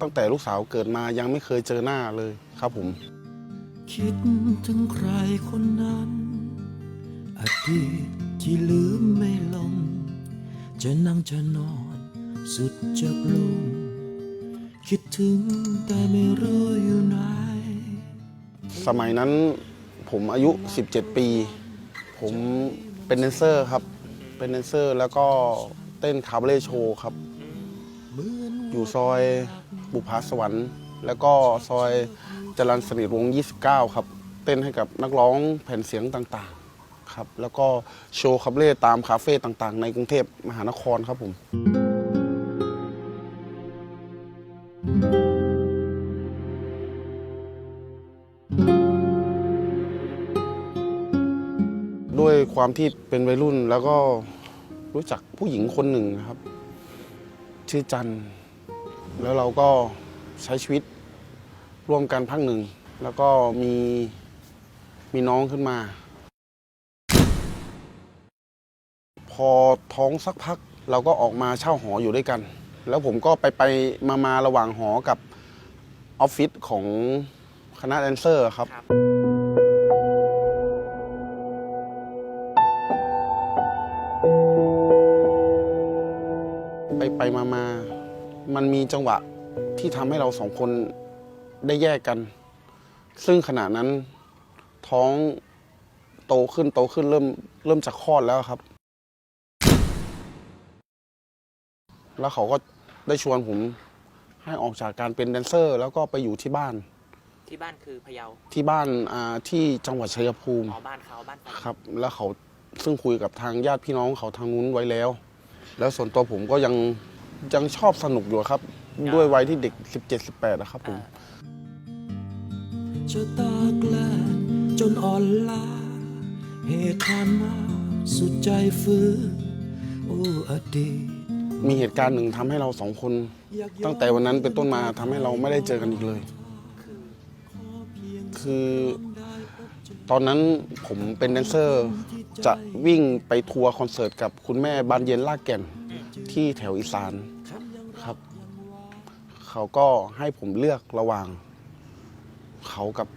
ตั้งแต่ลูกสาวเกิดมายังไม่เคยเจอหน้าเลยครับผม คิดถึงใครคนนั้น อดีตที่ลืมไม่ลง จะนั่งจะนอนสุดจะปลุงคิดถึงแต่ไม่รู้อยู่ไหน สมัยนั้นผมอายุ 17 ปี ผมเป็นแดนเซอร์ครับ เป็นแดนเซอร์แล้วก็เต้นคาบาเล่โชว์ครับ อยู่ซอยบุพาสวรรค์ แล้วก็ซอยจรัญสนิทวงศ์29 ครับ เต้นให้กับนักร้องแผ่นเสียงต่างๆครับ แล้วก็โชว์คาบเล่ตามคาเฟ่ต่างๆ ในกรุงเทพมหานครครับผม ด้วยความที่เป็นวัยรุ่นแล้วก็รู้จักผู้หญิงคนหนึ่งนะครับ ชื่อจัน แล้วเราก็ใช้ชีวิตร่วมกันพักหนึ่ง แล้วก็มีมีน้องขึ้นมา พอท้องสักพักเราก็ออกมาเช่าหออยู่ด้วยกัน แล้วผมก็ไปไปมามาระหว่างหอกับออฟฟิศของคณะแดนเซอร์ครับไปไปมามา มันมีจังหวะที่ทำให้เราสองคนได้แยกกัน ซึ่งขณะนั้นท้องโตขึ้นโตขึ้นเริ่มเริ่มจากคลอดแล้วครับ แล้วเขาก็ได้ชวนผมให้ออกจากการเป็นแดนเซอร์ แล้วก็ไปอยู่ที่บ้าน ที่บ้านคือพะเยาที่บ้านอ่าที่จังหวัดชัยภูมิ อ๋อบ้านเขาบ้านแฟนครับ แล้วเขาซึ่งคุยกับทางญาติพี่น้องเขาทางนู้นไว้แล้ว แล้วส่วนตัวผมก็ยัง ยังชอบสนุกอยู่ครับ ด้วยวัยที่เด็ก 17-18นะครับผมชะตากแลงจนอ่อนล้าเหตุผ่านมาสุดใจฟื้นโอ้อดีตมีเหตุการณ์หนึ่งทำให้เราสองคน ตั้งแต่วันนั้นเป็นต้นมาทำให้เราไม่ได้เจอกันอีกเลย คือตอนนั้นผมเป็นแดนเซอร์จะวิ่งไปทัวร์คอนเสิร์ตกับคุณแม่บานเย็นลากแก่น ที่แถวอีสานครับ เขาก็ให้ผมเลือกระหว่าง เขากับ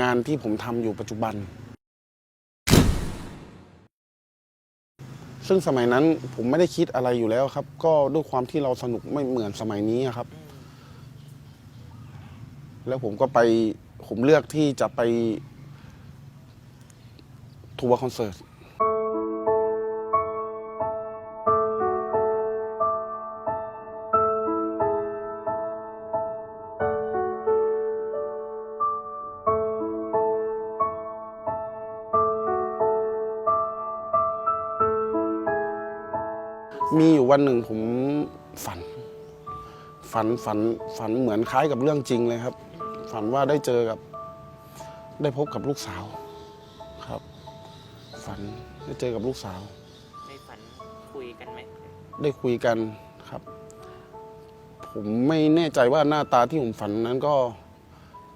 งานที่ผมทำอยู่ปัจจุบัน ซึ่งสมัยนั้นผมไม่ได้คิดอะไรอยู่แล้วครับ ก็ด้วยความที่เราสนุกไม่เหมือนสมัยนี้ครับ แล้วผมก็ไปผมเลือกที่จะไปทัวร์คอนเสิร์ต มีอยู่วันหนึ่งผมฝัน ฝันฝันฝันเหมือนคล้ายกับเรื่องจริงเลยครับ ฝันว่าได้เจอกับ ได้พบกับลูกสาวครับ ฝันได้เจอกับลูกสาว ในฝันคุยกันไหมได้คุยกันครับ ผมไม่แน่ใจว่าหน้าตาที่ผมฝันนั้นก็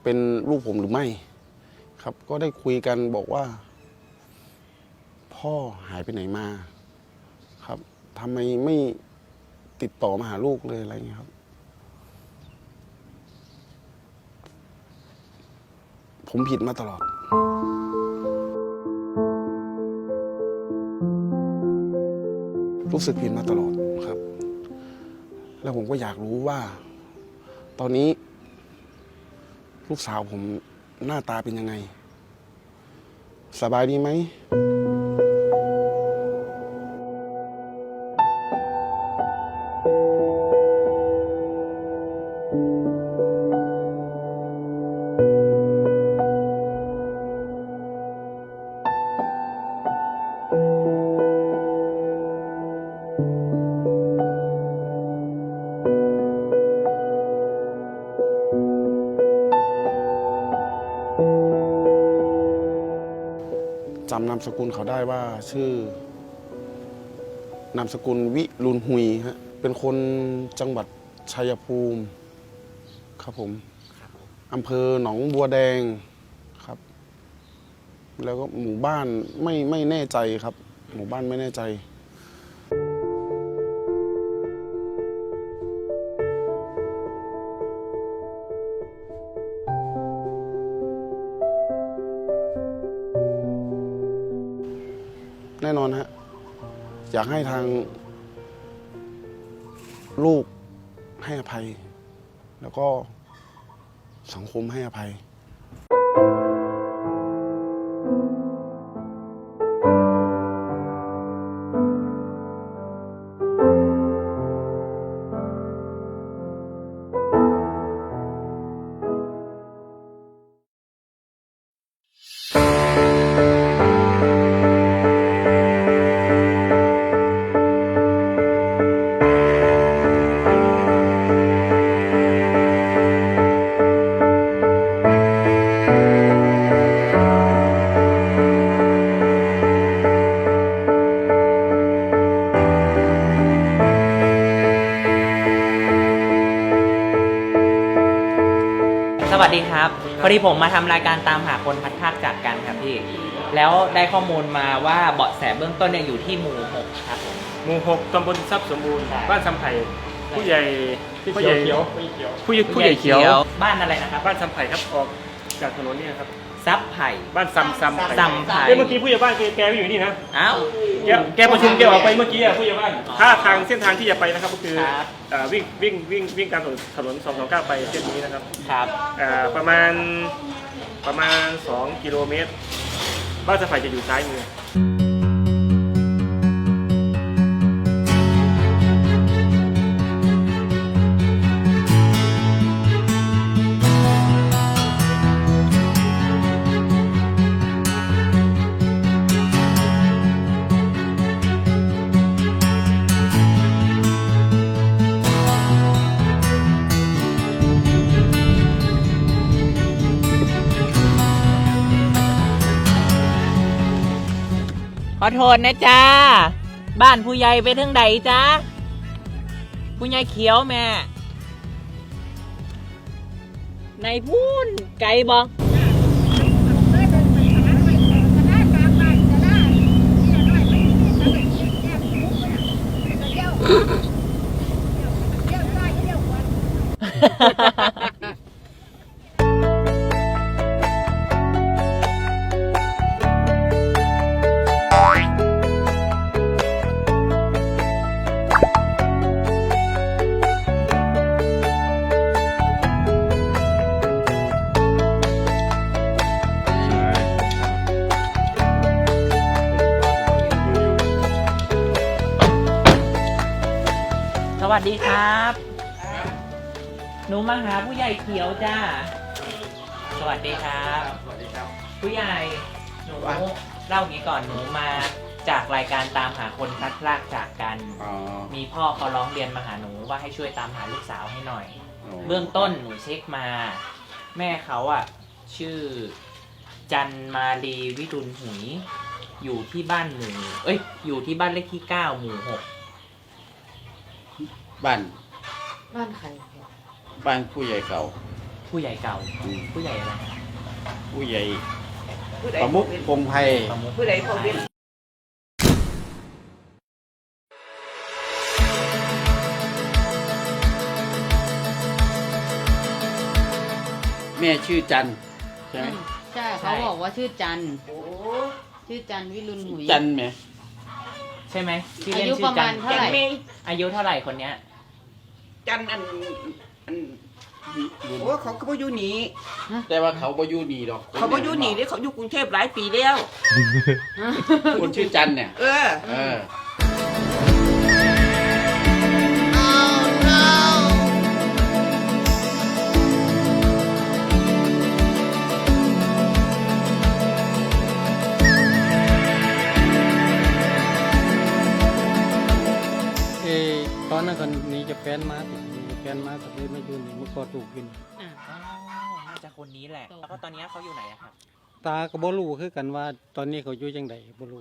เป็นลูกผมหรือไม่ ครับ ก็ได้คุยกันบอกว่า พ่อหายไปไหนมาครับ ทำไมไม่ติดต่อมาหาลูกเลยอะไรเงี้ยครับ ผมผิดมาตลอดรู้สึกผิดมาตลอดครับ แล้วผมก็อยากรู้ว่า ตอนนี้ ลูกสาวผมหน้าตาเป็นยังไง สบายดีไหม จำนามสกุลเขาได้ว่าชื่อนามสกุลวิรุณหุยฮะเป็นคนจังหวัดชัยภูมิ ครับผมครัอำเภอหนองบัวแดงครับ แล้วก็หมู่บ้านไม่ไม่แน่ใจครับ หมู่บ้านไม่แน่ใจ แน่นอนฮะอยากให้ทาง ลูกให้อภัย แล้วก็สังคมให้อภัย อดีผมมาทำรายการตามหาคนพัดพรากจากกันครับพี่ แล้วได้ข้อมูลมาว่าเบาะแสเบื้องต้นเนี่ยอยู่ที่หมู่หกครับผม หมู่หกตำบลทรัพย์สมบูรณ์ ใช่ บ้านซำไผ่ผู้ใหญ่พี่ผู้เขีใหยญ่วเขียวผู้ใหญ่ผู้ใหญ่เขียว บ้านอะไรนะครับ บ้านซำไผ่ครับออกจากถนนเนี่ยครับ ซับไผ่บ้านซำซำไผ่ซำไผ่เอ้ยเมื่อกี้ผู้ใหญ่บ้านแกแกไม่อยู่นี่นะอ้าว แกแกประชุมแกออกไปเมื่อกี้อะผู้ใหญ่บ้านอ๋อถ้าทางเส้นทางที่จะไปนะครับก็คือครับ เอ่อวิ่งวิ่งวิ่งวิ่งตามถนนถนน229 ไปเส้นนี้นะครับครับ เอ่อประมาณประมาณ 2 กิโลเมตร บ้านซำไผ่จะอยู่ซ้ายมือ อโทษนะจ้า บ้านผู้ใหญ่ไปทางใดจ้าผู้ใหญ่เขียวแม่ ในพูนไก่บอง วัสดีครับ หนูมาหาผู้ใหญ่เขียวจ้า สวัสดีครับ สวัสดีครับ ผู้ใหญ่ หนูเล่าอย่างนี้ก่อนหนูมาจากรายการตามหาคนพลัดพรากจากกันมีพ่อเขาร้องเรียนมาหาหนูว่าให้ช่วยตามหาลูกสาวให้หน่อย เบื้องต้นหนูเช็คมา แม่เขาอะชื่อ จันมาลีวิรุณหุย อยู่ที่บ้านหมู่เอ้ย อยู่ที่บ้านเลขที่เก้าหมู่หก บ้านบ้านใครบ้านผู้ใหญ่เก่า ผู้ใหญ่เก่า อืม ผู้ใหญ่อะไรนะผู้ใหญ่ผู้ใดประมุขพงไพรประมุขผู้ใดพอเว้นแม่ชื่อจันใช่ไหมใช่เขาบอกว่าชื่อจันชื่อจันวิรุณหุยจันไหมใช่ไหมที่อาเล่นยุชื่ปอระจัมาณนเท่าไหร่อายุเท่าไหร่คนเนี้ย จันอันอันโอ้เขาก็บ่อยู่นี่แต่ว่าเขาบ่อยู่นี่ดอกเขาบ่อยู่นี่เด้เขาอยู่กรุงเทพหลายปีแล้วคนชื่อจันเนี่ย เออ เออเอ ฟนมาติหนีจะแฟนมาก็เลยมาอยู่นี่มากอถูกกินอ๋อน่าจะคนนี้แหละ แล้วก็ตอนนี้เขาอยู่ไหนอะครับ ตาก็บ่รู้คือกันว่า ตอนนี้เขาอยู่จังไดบ่รู้